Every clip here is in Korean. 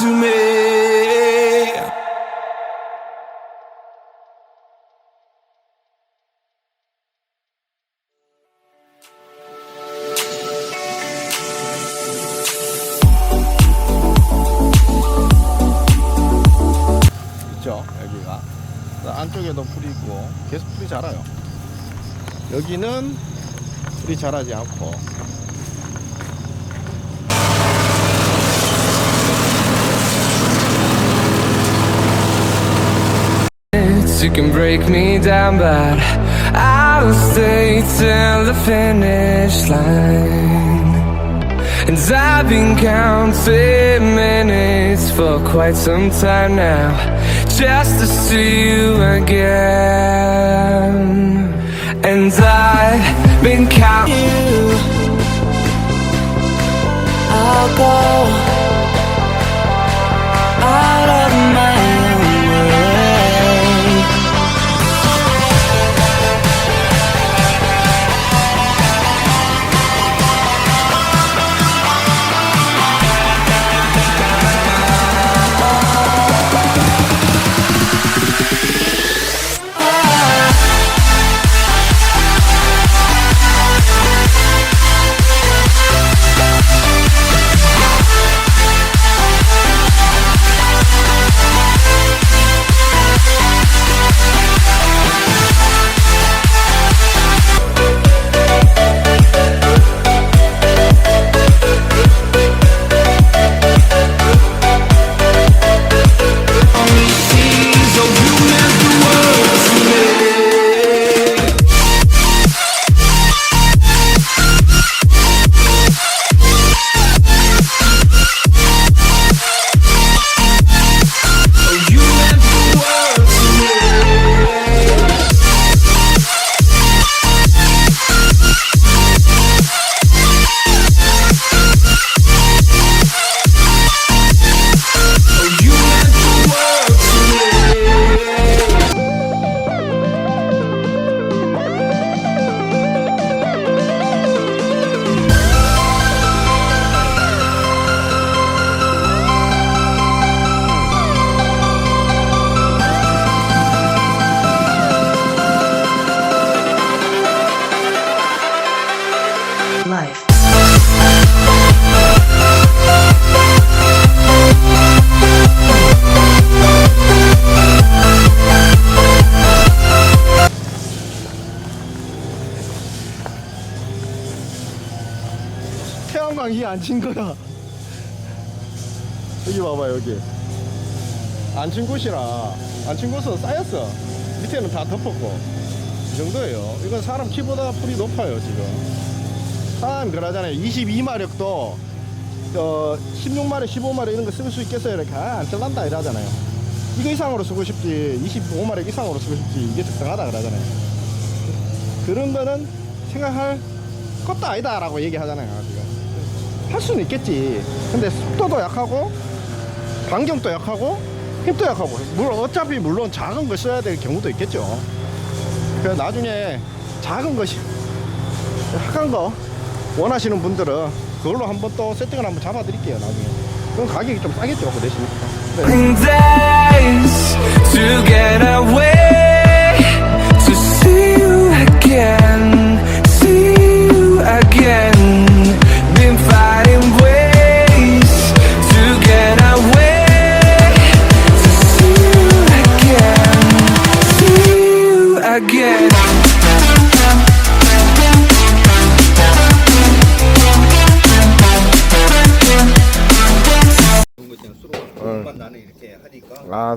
me. 있죠 여기가. 그 안쪽에도 풀이 있고 계속 풀이 자라요. 여기는 풀이 자라지 않고 You can break me down, but I will stay till the finish line. And I've been counting minutes for quite some time now, just to see you again. And I've been counting. I'll go 봐봐 여기. 안 친 곳이라 안 친 곳은 쌓였어. 밑에는 다 덮었고. 이 정도예요. 이건 사람 키보다 풀이 높아요 지금. 사람 그러잖아요. 22마력도 어, 16마력 15마력 이런 거 쓸 수 있겠어요? 이렇게 아, 안 잘난다 이러잖아요. 이거 이상으로 쓰고 싶지 25마력 이상으로 쓰고 싶지 이게 적당하다 그러잖아요. 그런 거는 생각할 것도 아니다 라고 얘기하잖아요 지금. 할 수는 있겠지. 근데 속도도 약하고 반경도 약하고 힘도 약하고 물론 어차피 물론 작은 걸 써야 될 경우도 있겠죠. 그래서 나중에 작은 것이 약한 거 원하시는 분들은 그걸로 한번 또 세팅을 한번 잡아 드릴게요 나중에. 그럼 가격이 좀 싸겠죠 그 대신 네.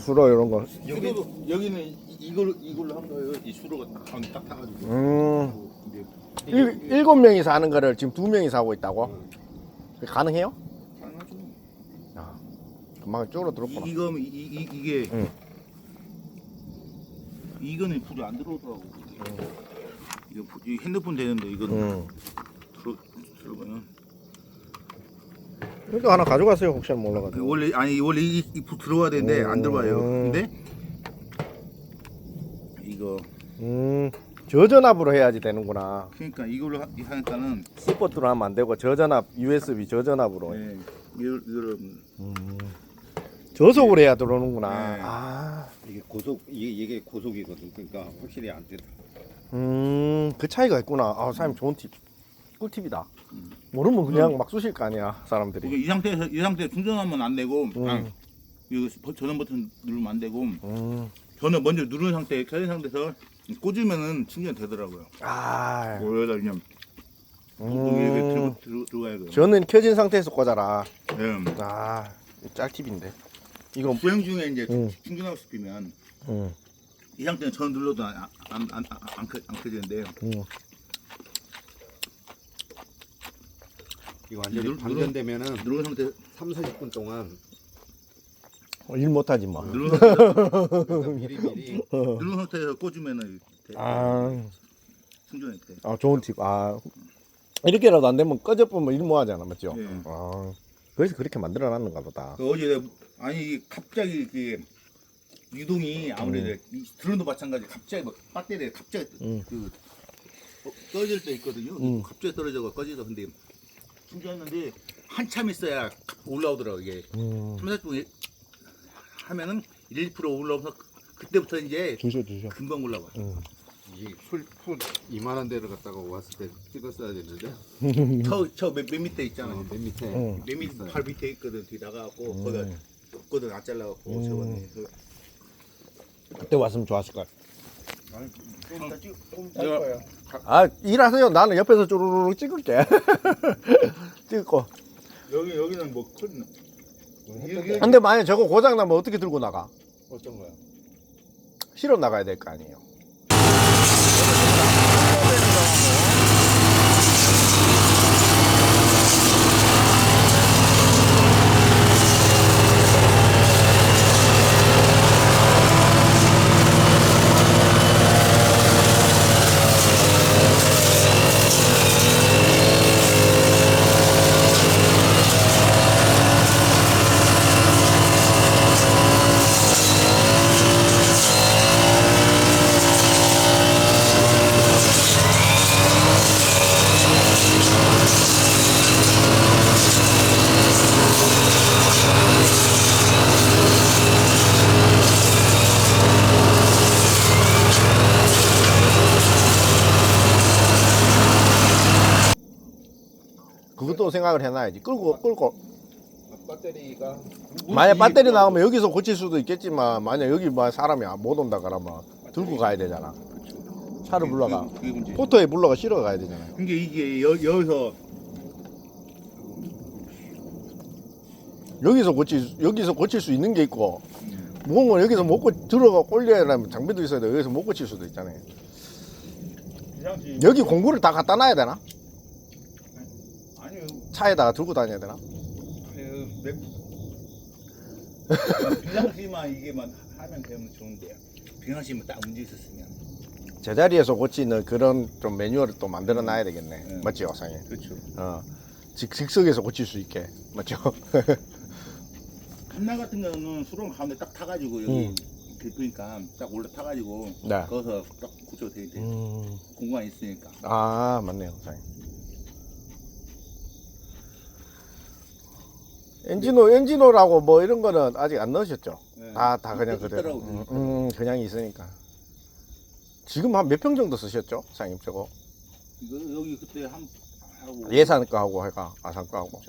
수로 이런 거 여기도 여기는 이- 이걸 이걸로 한 거예요 이 수로가 가운데 딱 타가지고 음. 근데 일, 일곱 명이 사는 거를 지금 두 명이 사고 있다고? 가능해요? 가능하죠 아, 금방 쪼그러 들었구나. 이, 이거 이, 이, 이게 응. 이거는 불이 안 들어오더라고 이거 부- 이 핸드폰 되는데 이거는 응. 들어 들어가면 이거 하나 가져가세요. 혹시 그 몰라가지고. 원래 아니 원래 이, 이불 들어와야 되는데 안 들어와요 음. 근데 이거 음, 저전압으로 해야지 되는구나. 그러니까 이걸로 하- 하니까는 스포트로 하면 안 되고 저전압 USB 저전압으로 예, 이걸 이걸 저속으로 해야 들어오는구나. 네. 아, 이게 고속 이게 이게 고속이거든. 그러니까 확실히 안 된다. 음, 그 차이가 있구나. 아, 사장님 좋은 팁. 꿀팁이다. 모르면 그냥 막 쑤실 거 아니야, 그러니까 사람들이. 이 상태에서 이 상태 에 충전하면 안 되고 음. 아, 이거 버- 전원 버튼 누르면 안 되고 음, 저는 먼저 누른 상태 켜진 상태에서 꽂으면은 충전 되더라고요. 아, 여기다 그냥 여기 음, 들고 들어가야 돼요. 저는 켜진 상태에서 꽂아라. 예. 아, 짤팁인데. 이거, 주행 중에 이제 음. 충전하고 싶으면 음, 이 상태는 전 눌러도 안, 안, 안, 안 켜지는데 음. 이거 완전히 누르- 방전되면은 누른 상태 3, 40분 동안 어, 일 못하지 마. 누른 상태 그러니까 미리 미리 누른 상태에서 꽂으면은 돼. 아, 충전이 돼. 아, 좋은 팁. 아, 이렇게라도 안 되면 꺼져보면 일 뭐하잖아, 맞죠? 예. 아, 그래서 그렇게 만들어 놨는가 보다. 그 어제 내가 아니 이게 갑자기 그 유동이 아무래도 이 드론도 마찬가지 갑자기 막 배터리가 갑자기 음. 그 어, 떨어질 때 있거든요. 음. 갑자기 떨어져가 꺼지다 근데 충전했는데 한참 있어야 올라오더라고 이게 음, 3, 40분 하면은 1, 2% 올라오면서 그- 그때부터 이제 주셔, 주셔. 금방 올라와. 음. 이풀풀 이만한 데를 갖다가 왔을 때 찍었어야 되는데 저저맨 밑에 있잖아. 어, 맨 밑에 음. 맨 밑, 발 밑에 있거든. 뒤 나가갖고 음. 거기다 거기다 안 잘라갖고 음. 저번에 그 그때 왔으면 좋았을 걸. 좀 이따 찍, 좀 내가- 거야. 아, 일하세요. 나는 옆에서 쪼르르 찍을게. 찍고. 여기 여기는 뭐 큰. 여기 근데 만약 저거 고장 나면 어떻게 들고 나가? 어떤 거야? 실어 나가야 될 거 아니에요. 그것도 생각을 해놔야지. 끌고, 끌고. 배터리가 만약 배터리 나오면 여기서 고칠 수도 있겠지만, 만약 여기 뭐 사람이 못 온다 그러면 들고 가야 되잖아. 차를 불러가. 그게, 문제. 포터에 불러가 실어 가야 되잖아요. 그게 이게 여, 여기서 여기서 고칠, 수- 여기서 고칠 수 있는 게 있고, 무거운 건 여기서 못 고, 들어가 꼴려면 장비도 있어야 돼. 여기서 못 고칠 수도 있잖아요. 여기 공구를 다 갖다 놔야 되나? 차에다가 들고 다녀야 되나? 비상시만 이게만 하면 되면 좋은데 비상시만 딱 있었으면 제자리에서 고치는 그런 좀 매뉴얼을 또 만들어 놔야 되겠네. 네. 맞지, 어상이? 그렇죠. 어. 직, 즉석에서 고칠 수 있게. 맞죠? 한나 같은 경우는 수렁 가운데 딱 타가지고 여기 음. 그러니까 딱 올라 타가지고 네. 거기서 딱 고쳐도 되는데 음. 공간이 있으니까 아, 맞네요, 어상이. 엔진오, 엔진오라고 뭐 이런 거는 아직 안 넣으셨죠? 네. 다, 다 그냥 있- 그대로. 있더라고, 음. 음, 그냥 있으니까. 지금 한 몇 평 정도 쓰셨죠? 사장님 저거? 이거 여기 그때 한 하고 예산 거하고 해가, 아산 거하고.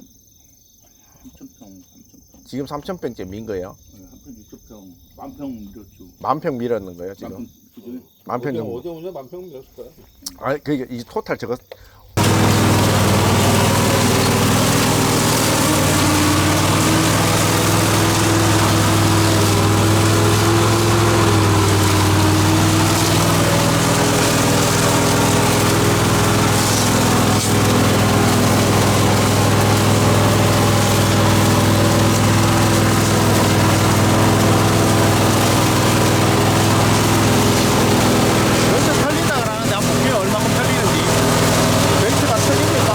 3,000평, 3,000평, 지금 3,000평째 민 거예요? 한평 6,000평, 만평 밀었죠. 만 평 밀었는 거예요, 지금? 만평 그죠? 만평 정도. 어제 오늘 만평 몇 거야? 아, 그게 이 토탈 저거 벤츠 털린다 그러는데 한번 볼게요 얼마큼 털리는지 벤츠가 털립니까?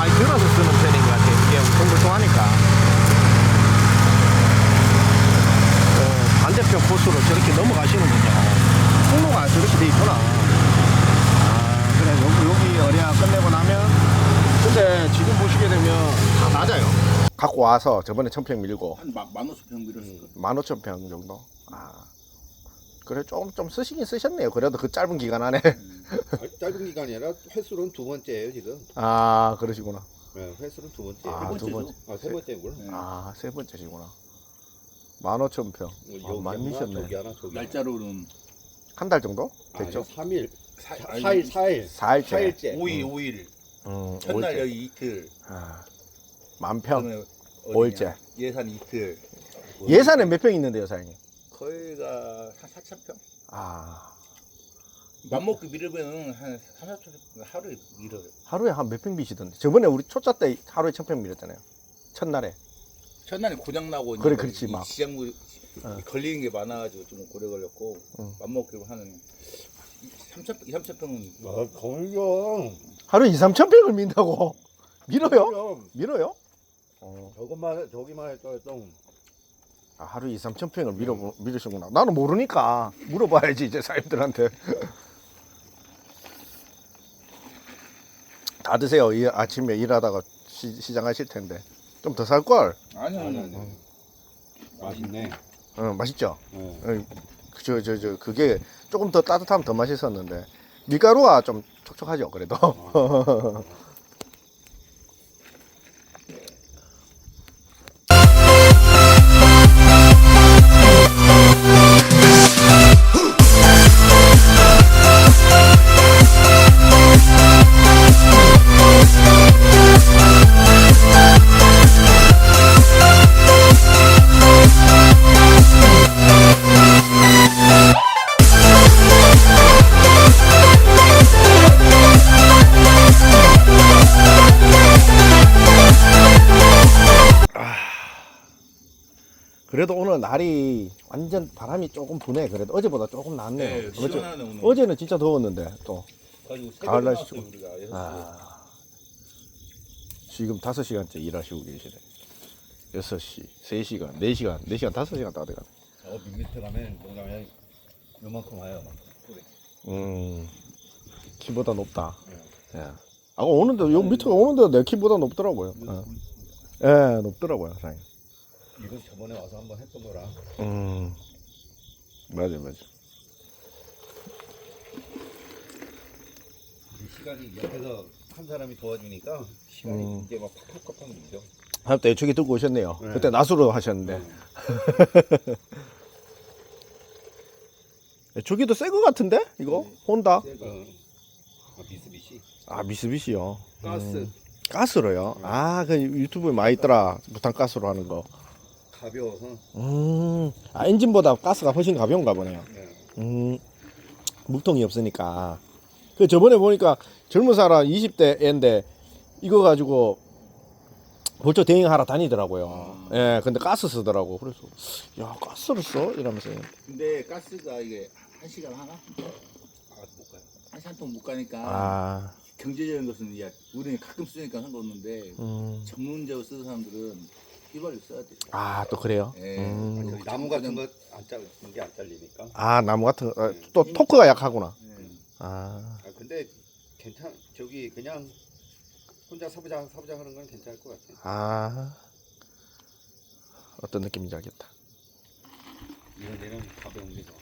많이 이렇게 넘어가시는 거죠. 통로가 저렇게 돼 있구나. 아, 그래 여기 여기 어리야 끝내고 나면 근데 지금 보시게 되면 다 낮아요. 갖고 와서 저번에 천평 밀고 한만 오천 평 밀었을 거예요. 만 오천 평 정도. 아. 그래 좀좀 쓰시긴 쓰셨네요. 그래도 그 짧은 기간 안에. 아니, 짧은 기간이 아니라 횟수로는 두 번째예요 지금. 아 그러시구나. 네, 횟수는 두 번째. 아, 아, 두 번째. 세 번째구나. 네. 아 세 번째시구나. 만 오천 평. 여기 아, 많이 미셨네. 저기 하나, 저기 날짜로는 한 달 정도 됐죠? 3일, 사- 4일, 4일. 사일째. 4일째. 5일 5일 음, 첫날 오일째. 여기 이틀 아, 만 평. 그다음에 어디냐, 오일째. 예산 이틀 예산에 몇평 있는데요, 사장님? 거기가 한 4천 평 아 맘먹고 밀으면은 한 3, 4천 평 하루에 밀어요 하루에 한 몇 평 비시던데? 저번에 우리 초짜 때 하루에 천 평 밀었잖아요. 첫날에. 첫날에 고장 나고 그래, 이제 그렇지, 이 막. 시장물 어. 걸리는 게 많아가지고 좀 오래 걸렸고 응. 맘먹기로 하는 3천 2, 3천 평은 아, 거기요. 하루에 2, 3천 평을 민다고? 밀어요? 그럼 밀어요? 어. 저것만 저기만 해도 좀 아, 하루에 2, 3천 평을 밀어, 밀으시구나. 나는 모르니까 물어봐야지, 이제 사장님들한테. 다 드세요. 이 아침에 일하다가 시, 시장 하실 텐데. 좀 더 살걸? 아니 아니, 아니 아니. 맛있네. 어, 맛있죠? 네. 어, 저, 저, 저, 그게 조금 더 따뜻하면 더 맛있었는데. 밀가루가 좀 촉촉하죠, 그래도. 날이 완전 바람이 조금 부네. 그래도 어제보다 조금 낫네요. 네, 어제, 시원하네 오늘 어제는 진짜 더웠는데, 또. 가지고 가을 새벽에 날씨 나왔어요 우리가 여섯 시에. 아, 지금 5시간째 일하시고 계시네. 6시, 3시간, 4시간, 4시간, 5시간 다 돼가네. 저 밑에 가면 농담에 요만큼 와요. 음, 키보다 높다. 예. 아, 오는데, 요 밑에 오는데 내 키보다 높더라고요. 예, 예, 높더라고요, 사장님. 이거 저번에 와서 한번 했던 거라. 음, 맞아, 맞아. 이 시간이 옆에서 한 사람이 도와주니까 시간이 음. 이제 막 팍팍팍팍 밀죠. 한때 애초기 듣고 오셨네요. 네. 그때 낮으로 하셨는데. 애초기도 새 거 같은데? 이거? 혼다? 어. 아, 미쓰비시. 아, 미쓰비시요. 가스. 음, 가스로요? 아, 그 유튜브에 많이 있더라. 부탄가스로 하는 거. 가벼워서. 음, 아, 엔진보다 가스가 훨씬 가벼운가 보네요. 네. 음, 물통이 없으니까. 그 저번에 보니까 젊은 사람 20대 애인데 이거 가지고 벌써 대행하러 다니더라고요. 예, 근데 가스 쓰더라고. 그래서, 야, 가스를 써? 이러면서. 근데 가스가 이게 한 시간 하나? 아, 못 가요. 한 시간 동안 못 가니까 아, 경제적인 것은 야 우리는 가끔 쓰니까 상관없는데 음. 전문적으로 쓰는 사람들은 휘발유 써야 돼. 아, 또 그래요? 예. 음. 저기 나무 같은 거안 잘, 이게 안 잘리니까. 아, 나무 같은 거. 아, 또 토크가 약하구나. 예. 아, 아, 근데 괜찮, 저기 그냥 혼자 사부장, 사부장 하는 건 괜찮을 것 같아. 아. 어떤 느낌인지 알겠다. 이런 데는 가벼운 게 좋아.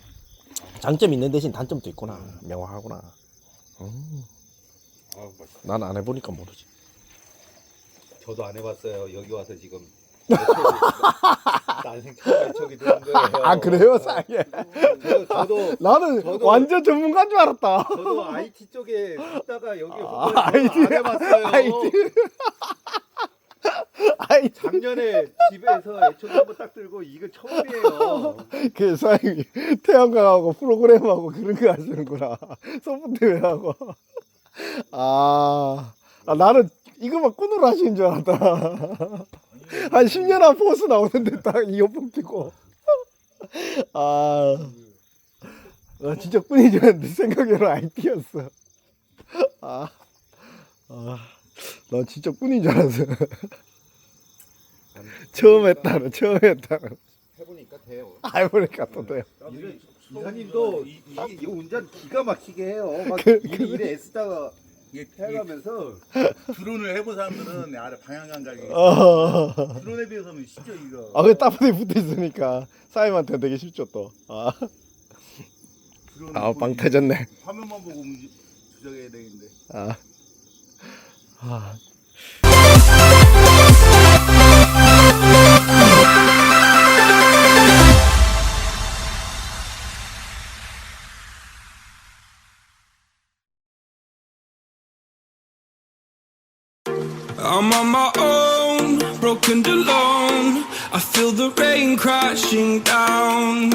장점 있는 대신 단점도 있구나. 명확하구나. 음, 아, 맛있 난안 해보니까 모르지. 저도 안 해봤어요. 여기 와서 지금. 난생 드는. 아, 그래요, 싸게? 저, 저도 나는 저도- 완전 전문가인 줄 알았다. 저도 IT 쪽에 있다가 여기 아, 오고 IT. 안 해봤어요. IT. 아이, 작년에 집에서 애초에 한번 딱 들고 이거 처음이에요. 그 사장님이 태양광하고 프로그램하고 그런 거 하시는구나. 소프트웨어하고. 아, 아, 나는 이거만 꾼으로 하시는 줄 알았다. 한 10년 한 포스 나오는데 딱 이어폰 끼고. 아, 나 진짜 알았는데 생각에는 IT였어. 아, 아, 나 진짜 꾼인 줄 알았어. 처음 했다는, 처음 했다는. 해보니까 돼요. 아 보니까 또 돼요. 이사님도 이, 이, 이 운전 기가 막히게 해요. 막 그- 일에 일에 애쓰다가 이게 해가면서 드론을 해본 사람들은 아래 방향 감각이 어. 드론에 비해서는 쉽죠 이거. 아, 그 따분히 붙어 있으니까 사임한테 되게 쉽죠 또. 아, 드론은 아, 거의 빵 터졌네. 화면만 보고 움직 조작해야 되는데. 아. 아. And alone. I feel the rain crashing down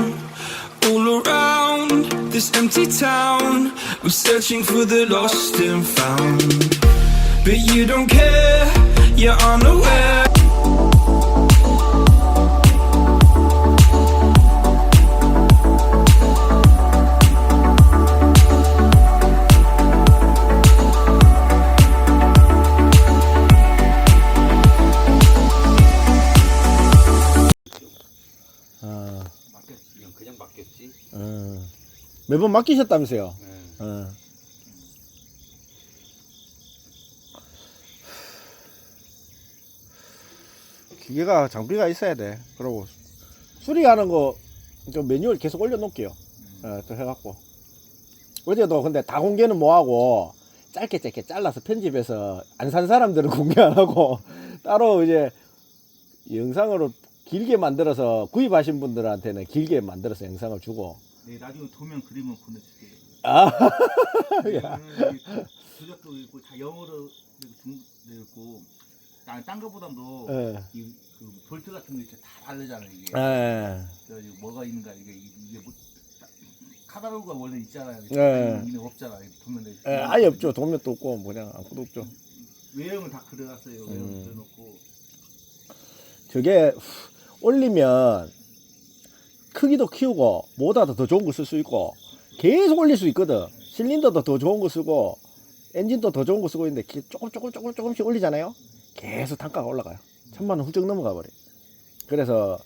all around this empty town. I'm searching for the lost and found, but you don't care. You're unaware. 매번 맡기셨다면서요? 네. 어. 기계가 장비가 있어야 돼. 그리고 수리하는 거저 매뉴얼 계속 올려놓을게요. 어, 또 해갖고 어제도 근데 다 공개는 뭐하고 짧게 짧게 잘라서 편집해서 안 산 사람들은 공개 안 하고 따로 이제 영상으로 길게 만들어서 구입하신 분들한테는 길게 만들어서 영상을 주고 네, 나중에 도면 그림을 보내줄게요. 아, 이거는 이게 조작도 있고 다 영어로 중돼 있고 난딴 거보다도 예. 이 그 볼트 같은 거 있죠 다 다르잖아요 이게. 예. 그래가지고 뭐가 있는가 이게 이게 뭐 카다로그가 원래 있잖아요. 네. 이게 없잖아. 도면에. 예, 아예 없죠. 도면도 없고 뭐냐 아무것도 없죠. 외형은 다 그려놨어요. 외형 음. 그려놓고. 저게 올리면 크기도 키우고 뭐보다도 더 좋은 거 쓸 수 있고 계속 올릴 수 있거든. 실린더도 더 좋은 거 쓰고 엔진도 더 좋은 거 쓰고 있는데 기- 조금 조금 조금 조금씩 올리잖아요. 계속 단가가 올라가요. 천만 원 훌쩍 넘어가 버려. 그래서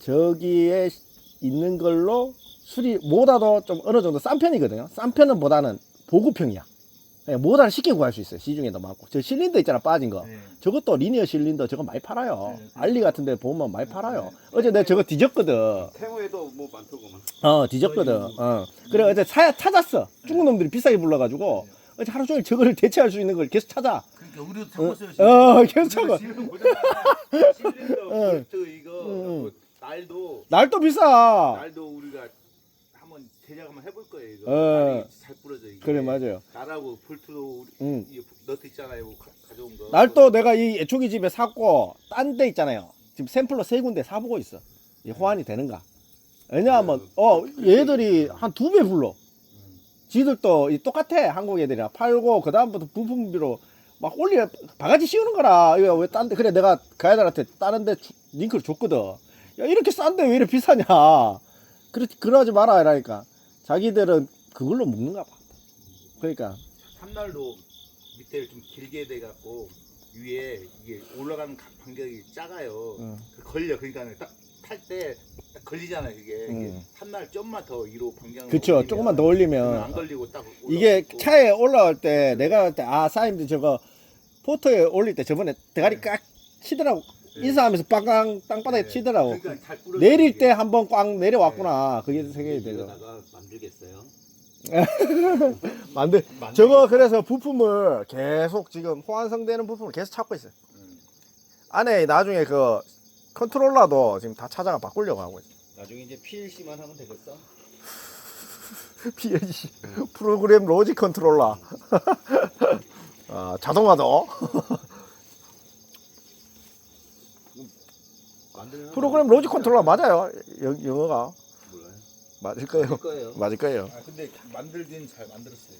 저기에 있는 걸로 수리 뭐보다도 좀 어느 정도 싼 편이거든요. 싼 편은 보다는 보급형이야. 그냥 뭐보다는 쉽게 구할 수 있어요. 시중에도 많고. 저 실린더 있잖아 빠진 거. 네. 저것도 리니어 실린더 저거 많이 팔아요. 네, 알리 같은 데 보면 많이 팔아요. 어제 내가 저거 뒤졌거든. 태모에도 뭐 많더구만. 어, 뒤졌거든. 어. 그래, 어제 사, 찾았어. 중국 놈들이 비싸게 불러가지고. 어제 하루 종일 저거를 대체할 수 있는 걸 계속 찾아. 그러니까 우리도 찾고 있어요. 어, 계속 찾아. 지금 보잖아. 실린더 응. 볼트 이거 응. 뭐 날도 날도 비싸. 날도 우리가 제작 한번 해볼 거예요. 이거. 어. 날이 잘 부러져 이게. 그래, 맞아요. 볼트도 우리 응. 이 너트 있잖아요. 가, 가져온 거. 날도 내가 이 애초기 집에 샀고, 딴 데 있잖아요. 지금 샘플로 세 군데 사보고 있어. 이 호환이 되는가. 왜냐하면, 어, 얘들이 한 두 배 불러. 지들도 이 똑같아. 한국 애들이랑 팔고, 그 다음부터 부품비로 막 올려, 바가지 씌우는 거라. 이거 왜 딴 데, 그래, 내가 그 애들한테 다른 데 주- 링크를 줬거든. 야, 이렇게 싼데 왜 이렇게 비싸냐. 그러, 그러지 마라. 이라니까. 자기들은 그걸로 먹는가 봐. 그러니까. 산날도 밑에를 좀 길게 돼 갖고 위에 이게 올라가는 가- 간격이 작아요. 응. 그 걸려. 그러니까 딱 탈 때 걸리잖아요. 이게, 이게 응. 산날 좀만 더 위로 방향. 그쵸. 조금만 더 올리면. 안 걸리고 딱. 이게 올라가고. 차에 올라올 때 내가 할때아 사임들 저거 포터에 올릴 때 저번에 대가리 깍 치더라고 인사하면서 빵빵 땅바닥에 네. 치더라고. 그러니까 잘 내릴 이게. 때한번 꽝 내려왔구나. 그게 생각이 이러다가 만들겠어요. 만들 저거 그래서 부품을 계속 지금 호환성되는 부품을 계속 찾고 있어요. 안에 나중에 그 컨트롤러도 지금 다 찾아가 바꾸려고 하고 있어요. 나중에 이제 PLC만 하면 되겠어. PLC 프로그램 로직 컨트롤러. 아, 자동화도 만들면 프로그램 로직 컨트롤러 맞아요 영, 영어가 몰라요. 맞을 거예요. 맞을 거예요 아 근데 만들긴 잘 만들었어요.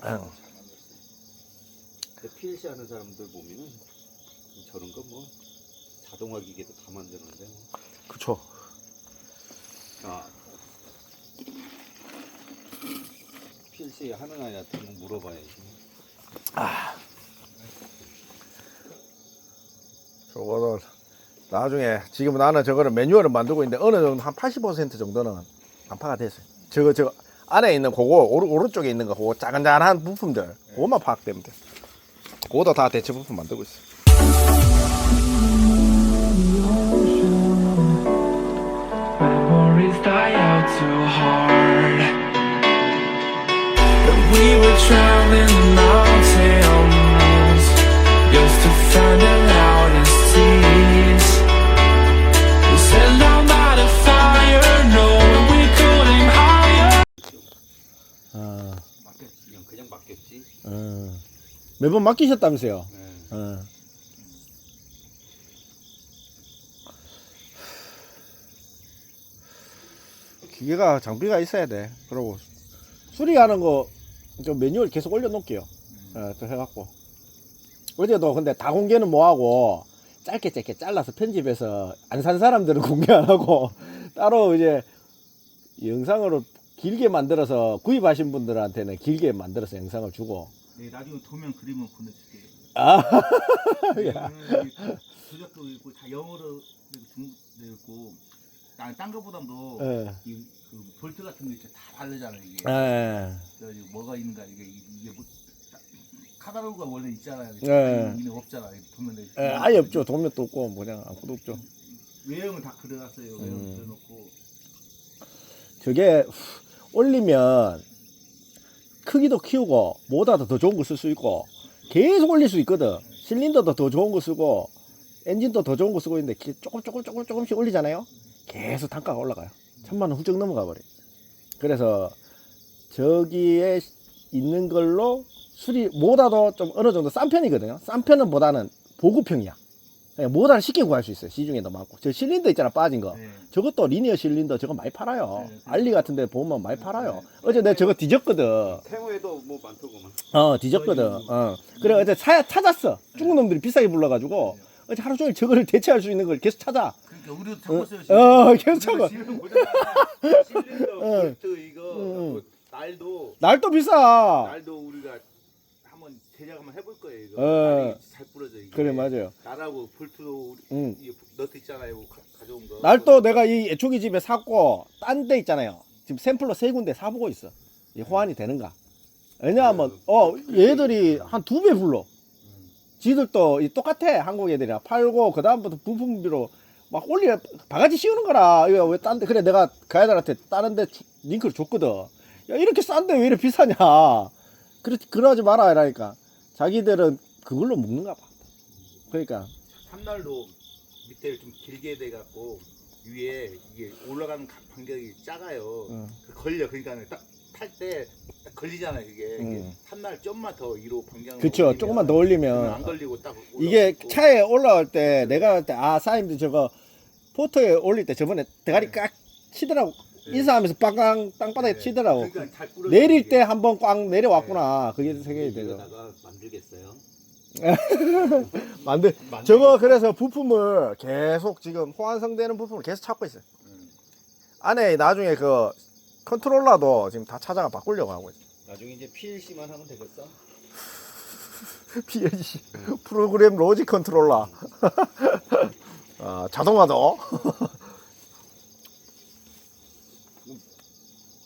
아유. 잘 만들었어요. 근데 PLC 하는 사람들 보면은 저런 거 뭐 자동화 기계도 다 만드는데 뭐. 그쵸 아. PLC 하는 아이한테 물어봐야지. 저거는 나중에 지금 나는 저거를 매뉴얼을 만들고 있는데 어느 정도 한 80% 정도는 간파가 됐어요. 저거 저 안에 있는 그거 오른, 오른 쪽에 있는 거 그거 짜간짠한 부품들 그것만 파악되면 돼. 그거도 다 대체 부품 만들고 있어. 매번 맡기셨다면서요? 네. 어. 기계가 장비가 있어야 돼. 그리고 수리하는 거 좀 매뉴얼 계속 올려놓을게요. 어, 또 해갖고 어제도 근데 다 공개는 뭐하고 짧게 짧게 잘라서 편집해서 안 산 사람들은 공개 안 하고 따로 이제 영상으로 길게 만들어서 구입하신 분들한테는 길게 만들어서 영상을 주고 네, 나중에 도면 그림을 보내줄게요. 아 왜냐면 조작도 있고 다 영어로 중 있고 난딴 거보다도 예. 이, 그 볼트 같은 거 이제 다 다르잖아요 이게. 예. 그래가지고 뭐가 있는가 이게 이게 뭐 카다로그가 원래 있잖아요. 네. 있는 없잖아. 도면에. 예, 아예 없죠. 도면도 없고 뭐냐 아무것도 없죠. 외형을 다 그려놨어요. 외형 음. 그려놓고. 저게 올리면 크기도 키우고 뭐보다도 더 좋은 거 쓸 수 있고 계속 올릴 수 있거든. 실린더도 더 좋은 거 쓰고 엔진도 더 좋은 거 쓰고 있는데 기- 조금 조금 조금 조금씩 올리잖아요. 계속 단가가 올라가요. 천만 원 훌쩍 넘어가 버려. 그래서 저기에 있는 걸로 수리 뭐보다도 좀 어느 정도 싼 편이거든요. 싼 편은 보다는 보급형이야. 그냥 뭐보다는 쉽게 구할 수 있어요. 시중에 도 많고. 저 실린더 있잖아 빠진 거. 네. 저것도 리니어 실린더 저거 많이 팔아요. 네, 네. 알리 같은 데 보면 많이 팔아요. 어제 내가 저거 뒤졌거든. 태호에도 뭐 많더구만. 어, 뒤졌거든. 어. 그래, 어제 사, 찾았어. 중국 놈들이 비싸게 불러가지고. 어제 하루 종일 저거를 대체할 수 있는 걸 계속 찾아. 그러니까 우리도 찾았어요. 어, 계속 찾아. 지금 보잖아. 실린더, 응. 볼트 이거 응. 뭐 날도 날도 비싸. 날도 우리가 제작 한번 해볼 거예요. 이거 어. 잘 부러져 이게. 그래, 맞아요. 날하고 볼트도 우리 응. 이 너트 있잖아요. 가, 가져온 거. 날도 내가 이 애초기 집에 샀고, 딴 데 있잖아요. 지금 샘플로 세 군데 사보고 있어. 이 호환이 되는가. 왜냐하면, 어, 얘들이 한 두 배 불러. 지들도 이 똑같아. 한국 애들이랑 팔고, 그 다음부터 부품비로 막 올리, 바가지 씌우는 거라. 이거 왜 딴 데, 그래, 내가 그 아이들한테 다른 데 주- 링크를 줬거든. 야, 이렇게 싼데 왜 이렇게 비싸냐. 그러, 그러지 마라. 이라니까. 자기들은 그걸로 먹는가 봐. 그러니까. 삼날도 밑에 좀 길게 돼 갖고 위에 이게 올라가는 가- 간격이 작아요. 응. 그 걸려. 그러니까 딱 탈 때 걸리잖아요. 이게, 이게 응. 한날 좀만 더 위로 방향을 그쵸. 조금만 더 올리면. 안 걸리고 딱 이게 올라가고. 차에 올라올 때 내가 할때아 사장님들 저거 포터에 올릴 때 저번에 대가리 깍 치더라고 네. 인사하면서 빵빵 땅바닥에 네. 치더라고. 그러니까 잘 내릴. 때 한번 꽉 내려왔구나. 그게 생각이 되죠 만들겠어요. 만들 저거 그래서 부품을 계속 지금 호환성되는 부품을 계속 찾고 있어요. 음. 안에 나중에 그 컨트롤러도 지금 다 찾아가 바꾸려고 하고 있어요. 나중에 이제 PLC만 하면 되겠어. PLC 프로그램 로직 컨트롤러. 아, 자동화도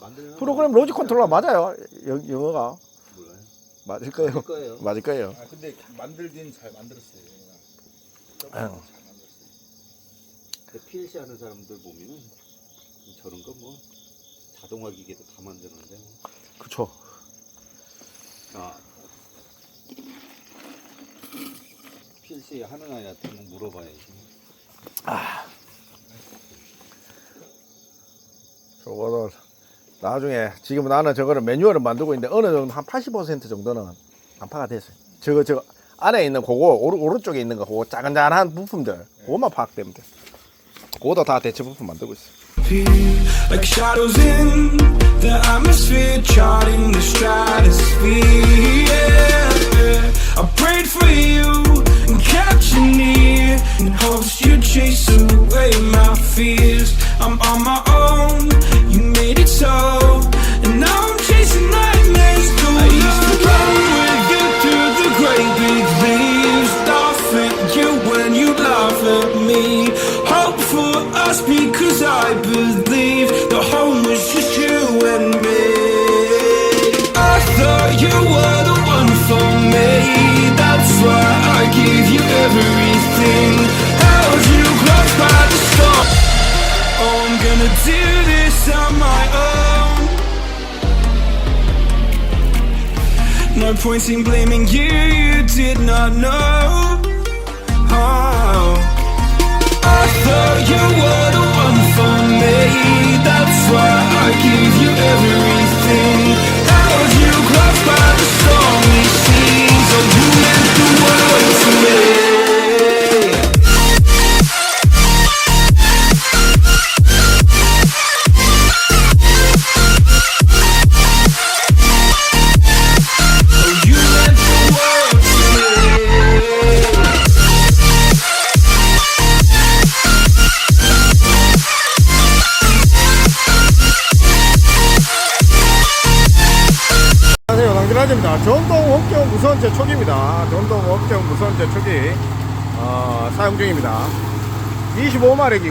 만들면 프로그램 로직 컨트롤러 맞아요 영, 영어가 몰라요. 맞을 거예요 할 거예요. 맞을 거예요 아 근데 만들긴 잘 만들었어요. 응. 잘 만들었어요. 근데 PLC 하는 사람들 보면은 저런 거 뭐 자동화 기계도 다 만드는데 뭐. 그쵸 아 PLC 하는 아이한테 한번 물어봐야지. 저거는 나중에 지금 나는 저거를 매뉴얼을 만들고 있는데 어느 정도 한 80% 정도는 간파가 됐어요. 저거 저 안에 있는 그거 오른, 오른쪽에 있는 거 그거 짜간짠한 부품들 그것만 파악되면 돼. 그거도 다 대체 부품 만들고 있어. like shadows in the atmosphere, charting the stratosphere. Yeah. I prayed for you and kept you near in hopes you'd chase away my fears. I'm on my own, no point in blaming you, you did not know. Oh. I thought you were the one for me. That's why I give you everything. Held you close by the stormy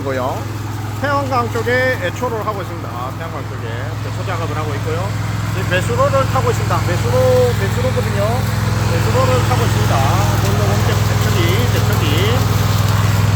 중이고요. 태양광 쪽에 애초를 하고 있습니다. 아, 태양강 쪽에 배초 작업을 하고 있고요. 지금 배수로를 타고 있습니다. 배수로, 배수로거든요. 배수로를 타고 있습니다.